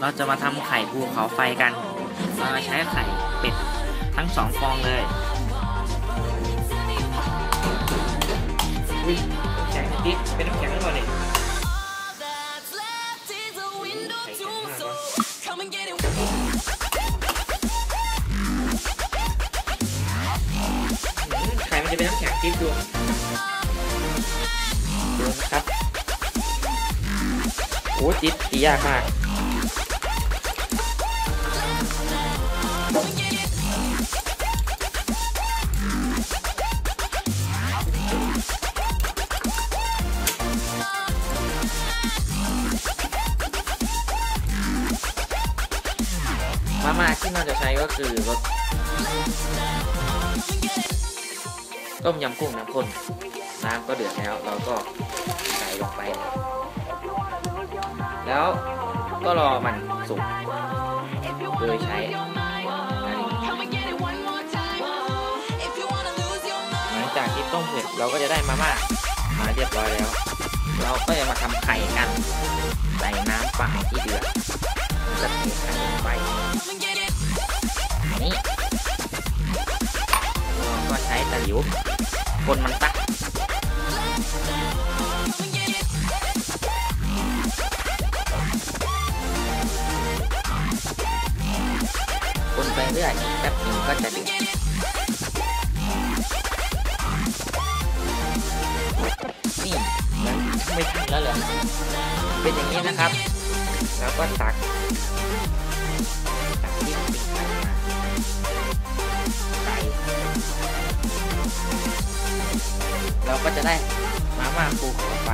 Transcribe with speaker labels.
Speaker 1: เราจะมาทำไข่ภูเขาไฟกัน เราใช้ไข่เป็ดทั้งสองฟองเลยแข็งดิเป็นน้ำแข็งหรือเปล่าเนี่ยไข่มันจะเป็นน้ำแข็งจิ๊บดูดูนะครับโอ้จิ๊บตียากมากาม่าที่เราจะใช้ก็คือรสต้มยำกุ้งน้ำข้นน้ำก็เดือดแล้ว เราก็ใส่ลงไป แล้วก็รอมันสุกโดยใช้หลังจากที่ต้มเสร็จเราก็จะได้มาม่ามาเรียบร้อยแล้ว เราก็จะมาทำไข่กันใส่น้ำเปล่าที่เดือด ใช้ตะหลิวคนมันตักคนไปเรื่อยแป๊บนึงก็จะเดือดนี่มันไม่ทันแล้วเหรอเป็นอย่างนี้นะครับ แล้วก็ตัก เราก็จะได้มาม่าปูขอไฟ